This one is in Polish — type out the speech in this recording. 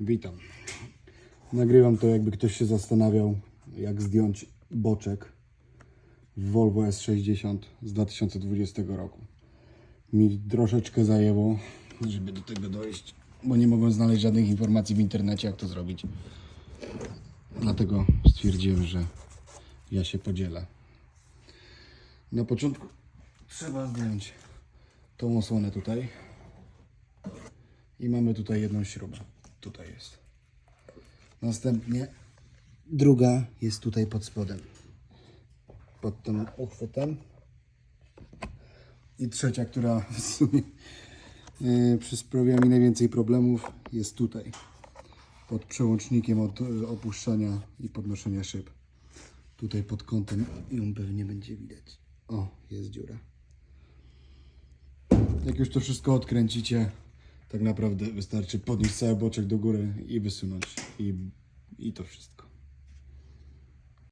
Witam. Nagrywam to, jakby ktoś się zastanawiał, jak zdjąć boczek w Volvo S60 z 2020 roku. Mi troszeczkę zajęło, żeby do tego dojść, bo nie mogłem znaleźć żadnych informacji w internecie, jak to zrobić. Dlatego stwierdziłem, że ja się podzielę. Na początku trzeba zdjąć tą osłonę tutaj. I mamy tutaj jedną śrubę. Tutaj jest. Następnie druga jest tutaj pod spodem. Pod tym uchwytem. I trzecia, która w sumie yy, przy- sprawia mi najwięcej problemów, jest tutaj. Pod przełącznikiem od opuszczania i podnoszenia szyb. Tutaj pod kątem ją pewnie będzie widać. O, jest dziura. Jak już to wszystko odkręcicie, tak naprawdę wystarczy podnieść cały boczek do góry i wysunąć. I, i to wszystko.